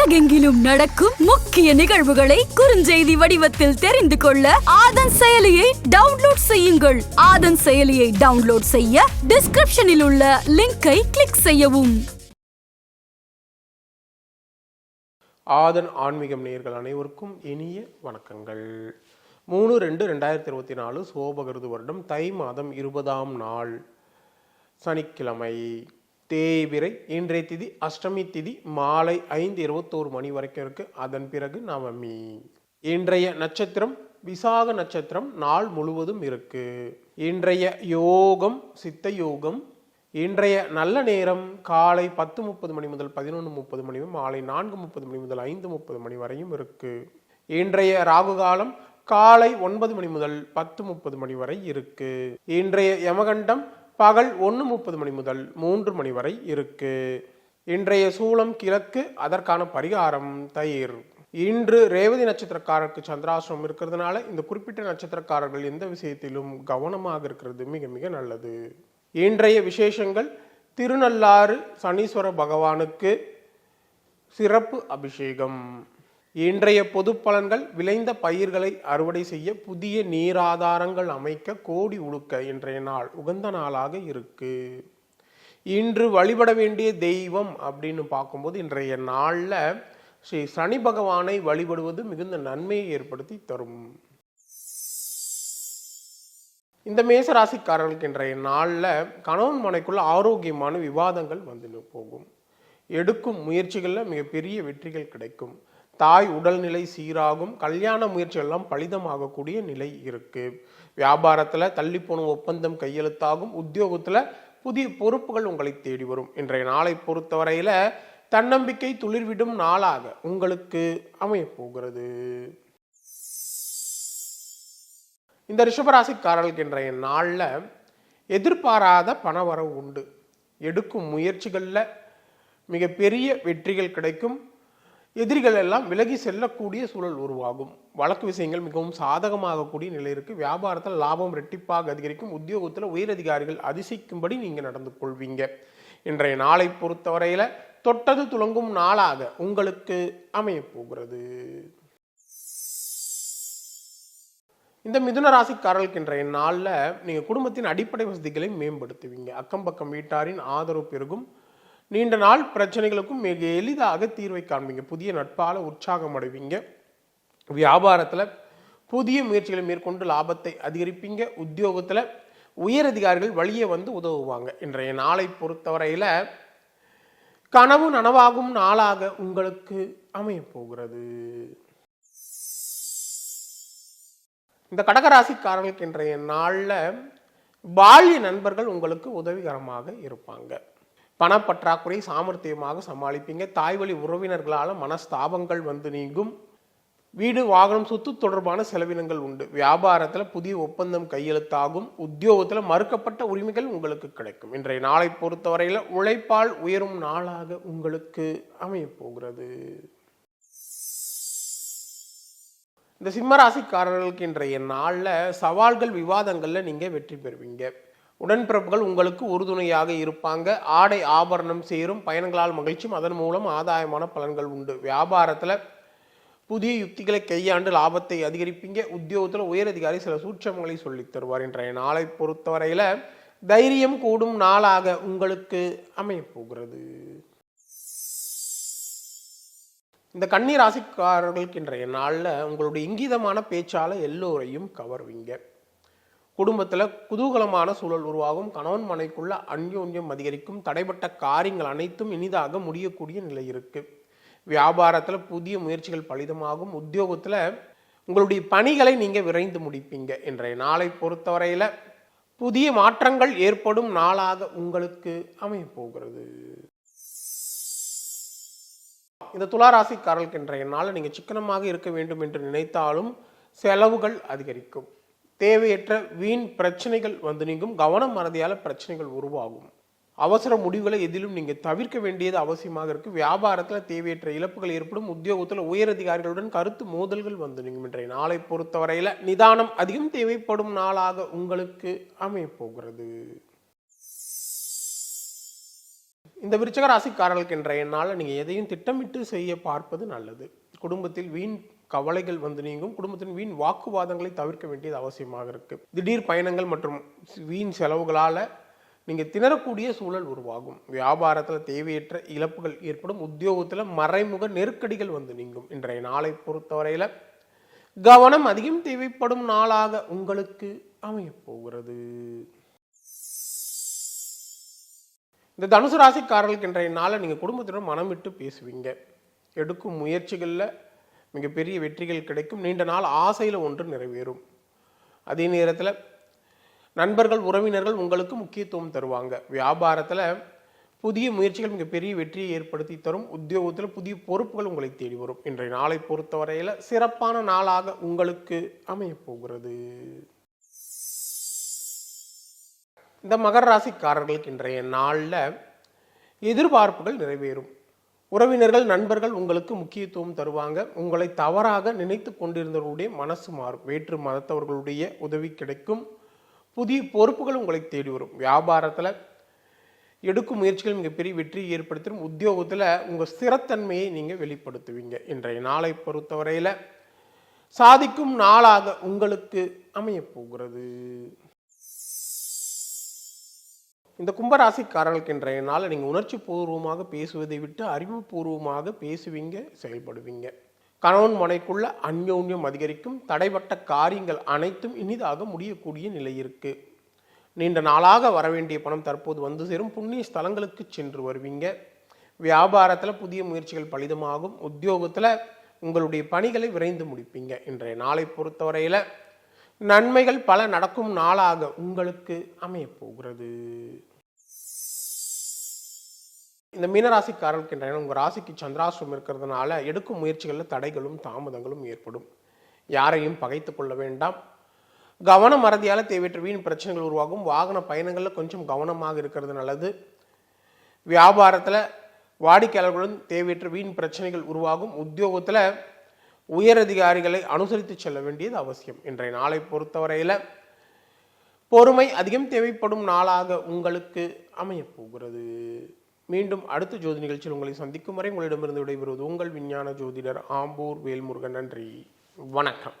உலகெங்கிலும் நடக்கும் முக்கிய நிகழ்வுகளை குறுஞ்செய்தி வடிவத்தில் தெரிந்து கொள்ள ஆதன் செயலியை டவுன்லோட் செய்யுங்கள். ஆதன் செயலியை டவுன்லோட் செய்ய டிஸ்கிரிப்ஷனில் உள்ள லிங்கை கிளிக் செய்யவும். ஆதன் ஆன்மீகம் நேர்கள் அனைவருக்கும் இனிய வணக்கங்கள். மூணு ரெண்டு ரெண்டாயிரத்தி இருபத்தி நாலு சோபகிருது வருடம் தை மாதம் இருபதாம் நாள். சனிக்கிழமை. தேய்பிரை இன்றைய திதி அஷ்டமி திதி மாலை ஐந்து இருபத்தோரு மணி வரைக்கும் இருக்கு. அதன் பிறகு நவமி. இன்றைய நட்சத்திரம் விசாக நட்சத்திரம் நாள் முழுவதும் இருக்கு. இன்றைய யோகம் சித்த யோகம். இன்றைய நல்ல நேரம் காலை பத்து முப்பது மணி முதல் பதினொன்று முப்பது மணி மாலை நான்கு முப்பது மணி முதல் ஐந்து முப்பது மணி வரையும் இருக்கு. இன்றைய ராகு காலம் காலை ஒன்பது மணி முதல் பத்து முப்பது மணி வரை இருக்கு. இன்றைய யமகண்டம் பகல் ஒன்று முப்பது மணி முதல் மூன்று மணி வரை இருக்கு. இன்றைய சூளம் கிழக்கு அதற்கான பரிகாரம் தயிர். இன்று ரேவதி நட்சத்திரக்காரருக்கு சந்திராசிரமம் இருக்கிறதுனால இந்த குறிப்பிட்ட நட்சத்திரக்காரர்கள் எந்த விஷயத்திலும் கவனமாக இருக்கிறது மிக மிக நல்லது. இன்றைய விசேஷங்கள் திருநள்ளாறு சனீஸ்வர பகவானுக்கு சிறப்பு அபிஷேகம். இன்றைய பொது பலன்கள் விளைந்த பயிர்களை அறுவடை செய்ய புதிய நீராதாரங்கள் அமைக்க கோடி உழுக்க இன்றைய நாள் உகந்த நாளாக இருக்கு. இன்று வழிபட வேண்டிய தெய்வம் அப்படின்னு பார்க்கும்போது இன்றைய நாளில் ஸ்ரீ சனி பகவானை வழிபடுவது மிகுந்த நன்மையை ஏற்படுத்தி தரும். இந்த மேச ராசிக்காரர்களுக்கு இன்றைய நாளில் கணவன் மனைக்குள்ள ஆரோக்கியமான விவாதங்கள் வந்து போகும். எடுக்கும் முயற்சிகளில் மிகப்பெரிய வெற்றிகள் கிடைக்கும். தாய் உடல்நிலை சீராகும் கல்யாண முயற்சிகள்லாம் பலிதமாகக்கூடிய நிலை இருக்குது வியாபாரத்தில் தள்ளி போன ஒப்பந்தம் கையெழுத்தாகும் உத்தியோகத்தில் புதிய பொறுப்புகள் உங்களை தேடி வரும். இன்றைய நாளை பொறுத்தவரையில் தன்னம்பிக்கை துளிர்விடும் நாளாக உங்களுக்கு அமையப் போகிறது இந்த ரிஷபராசிக்காரர்களுக்கு இன்றைய நாளில் எதிர்பாராத பணவரவு உண்டு. எடுக்கும் முயற்சிகளில் மிகப்பெரிய வெற்றிகள் கிடைக்கும். எதிரிகள் எல்லாம் விலகி செல்லக்கூடிய சூழல் உருவாகும். வழக்கு விஷயங்கள் மிகவும் சாதகமாகக்கூடிய நிலை இருக்கு. வியாபாரத்தில் லாபம் ரெட்டிப்பாக அதிகரிக்கும். உத்தியோகத்தில் உயரதிகாரிகள் அதிசயிக்கும்படி நீங்கள் நடந்து கொள்வீங்க. இன்றைய நாளை பொறுத்தவரையில் தொட்டது துளங்கும் நாளாக உங்களுக்கு அமையப் போகிறது. இந்த மிதுன ராசிக்காரர்களுக்கு இன்றைய நாளில் நீங்கள் குடும்பத்தின் அடிப்படை வசதிகளை மேம்படுத்துவீங்க. அக்கம் பக்கம் வீட்டாரின் ஆதரவு பெருகும். நீண்ட நாள் பிரச்சனைகளுக்கும் மிக எளிதாக தீர்வை காண்பீங்க. புதிய நட்பால் உற்சாகம் அடைவீங்க. வியாபாரத்தில் புதிய முயற்சிகளை மேற்கொண்டு லாபத்தை அதிகரிப்பீங்க. உத்தியோகத்தில் உயரதிகாரிகள் வழியே வந்து உதவுவாங்க. இன்றைய நாளை பொறுத்தவரையில் கனவு நனவாகும் நாளாக உங்களுக்கு அமைய போகிறது. இந்த கடகராசிக்காரர்களுக்கு இன்றைய நாளில் பால்ய நண்பர்கள் உங்களுக்கு உதவிகரமாக இருப்பாங்க. பணப்பற்றாக்குறை சாமர்த்தியமாக சமாளிப்பீங்க. தாய்வழி உறவினர்களால் மனஸ்தாபங்கள் வந்து நீங்கும். வீடு வாகனம் சொத்து தொடர்பான செலவினங்கள் உண்டு. வியாபாரத்தில் புதிய ஒப்பந்தம் கையெழுத்தாகும். உத்தியோகத்தில் மறுக்கப்பட்ட உரிமைகள் உங்களுக்கு கிடைக்கும். இன்றைய நாளை பொறுத்தவரையில் உழைப்பால் உயரும் நாளாக உங்களுக்கு அமையப்போகிறது. இந்த சிம்மராசிக்காரர்களுக்கு இன்றைய நாளில் சவால்கள் விவாதங்களில் நீங்கள் வெற்றி பெறுவீங்க. உடன்பிறப்புகள் உங்களுக்கு உறுதுணையாக இருப்பாங்க. ஆடை ஆபரணம் சேரும் பயணங்களால் மகிழ்ச்சியும் அதன் மூலம் ஆதாயமான பலன்கள் உண்டு. வியாபாரத்தில் புதிய யுக்திகளை கையாண்டு லாபத்தை அதிகரிப்பீங்க. உத்தியோகத்தில் உயரதிகாரி சில சூட்சமங்களை சொல்லித் தருவார் இன்றைய நாளை பொறுத்தவரையில் தைரியம் கூடும் நாளாக உங்களுக்கு அமையப்போகிறது. இந்த கன்னி ராசிக்காரர்களுக்கு இன்றைய நாளில் உங்களுடைய இங்கிதமான பேச்சால் எல்லோரையும் கவர்வீங்க. குடும்பத்தில் குதூகலமான சூழல் உருவாகும். கணவன் மனைக்குள்ள அந்யோன்யம் அதிகரிக்கும். தடைப்பட்ட காரியங்கள் அனைத்தும் இனிதாக முடியக்கூடிய நிலை இருக்கு. வியாபாரத்தில் புதிய முயற்சிகள் பலிதமாகும். உத்தியோகத்தில் உங்களுடைய பணிகளை நீங்கள் விரைந்து முடிப்பீங்க. இன்றைய நாளை பொறுத்தவரையில் புதிய மாற்றங்கள் ஏற்படும் நாளாக உங்களுக்கு அமைய போகிறது இந்த துளாராசிக்காரர்களுக்கு இன்றைய நாளில் நீங்கள் சிக்கனமாக இருக்க வேண்டும் என்று நினைத்தாலும் செலவுகள் அதிகரிக்கும். தேவையற்ற வீண் பிரச்சனைகள் வந்து நீங்கும். கவனம் மறதியால் பிரச்சனைகள் உருவாகும். அவசர முடிவுகளை எதிலும் நீங்கள் தவிர்க்க வேண்டியது அவசியமாக இருக்குது வியாபாரத்தில் தேவையற்ற இழப்புகள் ஏற்படும். உத்தியோகத்தில் உயரதிகாரிகளுடன் கருத்து மோதல்கள் வந்து நீங்கும். இன்றைய நாளை பொறுத்தவரையில் நிதானம் அதிகம் தேவைப்படும் நாளாக உங்களுக்கு அமையப்போகிறது. இந்த விருச்சக ராசிக்காரர்களுக்கு இன்றைய நாளில் நீங்கள் எதையும் திட்டமிட்டு செய்ய பார்ப்பது நல்லது. குடும்பத்தில் வீண் கவலைகள் வந்து நீங்கும். குடும்பத்தின் வீண் வாக்குவாதங்களை தவிர்க்க வேண்டியது அவசியமாக இருக்குது திடீர் பயணங்கள் மற்றும் வீண் செலவுகளால் நீங்கள் திணறக்கூடிய சூழல் உருவாகும். வியாபாரத்தில் தேவையற்ற இழப்புகள் ஏற்படும். உத்தியோகத்தில் மறைமுக நெருக்கடிகள் வந்து நீங்கும். இன்றைய நாளை பொறுத்தவரையில் கவனம் அதிகம் தேவைப்படும் நாளாக உங்களுக்கு அமையப் போகிறது. இந்த தனுசு ராசிக்காரர்களுக்கு இன்றைய நாளை நீங்கள் குடும்பத்தினர் மனம் விட்டு பேசுவீங்க. எடுக்கும் முயற்சிகளில் மிகப்பெரிய வெற்றிகள் கிடைக்கும். நீண்ட நாள் ஆசையில் ஒன்று நிறைவேறும். அதே நேரத்தில் நண்பர்கள் உறவினர்கள் உங்களுக்கு முக்கியத்துவம் தருவாங்க. வியாபாரத்தில் புதிய முயற்சிகள் மிகப்பெரிய வெற்றியை ஏற்படுத்தி தரும். உத்தியோகத்தில் புதிய பொறுப்புகள் உங்களை தேடி வரும். இன்றைய நாளை பொறுத்தவரையில் சிறப்பான நாளாக உங்களுக்கு அமையப்போகிறது இந்த மகர ராசிக்காரர்களுக்கு இன்றைய நாளில் எதிர்பார்ப்புகள் நிறைவேறும். உறவினர்கள் நண்பர்கள் உங்களுக்கு முக்கியத்துவம் தருவாங்க. உங்களை தவறாக நினைத்து கொண்டிருந்தவர்களுடைய மனசு மாறும். வேற்று மதத்தவர்களுடைய உதவி கிடைக்கும். புதிய பொறுப்புகள் உங்களை தேடி வரும். வியாபாரத்தில் எடுக்கும் முயற்சிகள் மிகப்பெரிய வெற்றியை ஏற்படுத்தும். உத்தியோகத்தில் உங்கள் ஸ்திரத்தன்மையை நீங்கள் வெளிப்படுத்துவீங்க. இன்றைய நாளை பொறுத்தவரையில் சாதிக்கும் நாளாக உங்களுக்கு அமையப் போகிறது. இந்த கும்பராசிக்காரர்களுக்கு இன்றைய நாள் நீங்கள் உணர்ச்சி பூர்வமாக பேசுவதை விட்டு அறிவுபூர்வமாக பேசுவீங்க செயல்படுவீங்க. கணவன் மனைக்குள்ள அந்யோன்யம் அதிகரிக்கும் தடைப்பட்ட காரியங்கள் அனைத்தும் இனிதாக முடியக்கூடிய நிலை இருக்கு. நீண்ட நாளாக வர வேண்டிய பணம் தற்போது வந்து சேரும் புண்ணிய ஸ்தலங்களுக்கு சென்று வருவீங்க. வியாபாரத்தில் புதிய முயற்சிகள் பலிதமாகும் உத்தியோகத்தில் உங்களுடைய பணிகளை விரைந்து முடிப்பீங்க. இன்றைய நாளை பொறுத்தவரையில் நன்மைகள் பல நடக்கும் நாளாக உங்களுக்கு அமையப்போகிறது. இந்த மீனராசிக்காரர்களுக்கு இன்றைய உங்கள் ராசிக்கு சந்திராசிரம் இருக்கிறதுனால எடுக்கும் முயற்சிகளில் தடைகளும் தாமதங்களும் ஏற்படும். யாரையும் பகைத்து கொள்ள வேண்டாம். கவன மறதியால் தேவையற்ற வீண் பிரச்சனைகள் உருவாகும். வாகன பயணங்களில் கொஞ்சம் கவனமாக இருக்கிறது நல்லது. வியாபாரத்தில் வாடிக்கையாளர்களுடன் தேவையற்ற வீண் பிரச்சனைகள் உருவாகும். உத்தியோகத்தில் உயரதிகாரிகளை அனுசரித்து செல்ல வேண்டியது அவசியம். இன்றைய நாளை பொறுத்தவரையில் பொறுமை அதிகம் தேவைப்படும் நாளாக உங்களுக்கு அமையப்போகிறது. மீண்டும் அடுத்த ஜோதி நிகழ்ச்சியில் உங்களை சந்திக்கும் வரை உங்களிடமிருந்து விடைபெறுவது உங்கள் விஞ்ஞான ஜோதிடர் ஆம்பூர் வேல்முருகன். நன்றி. வணக்கம்.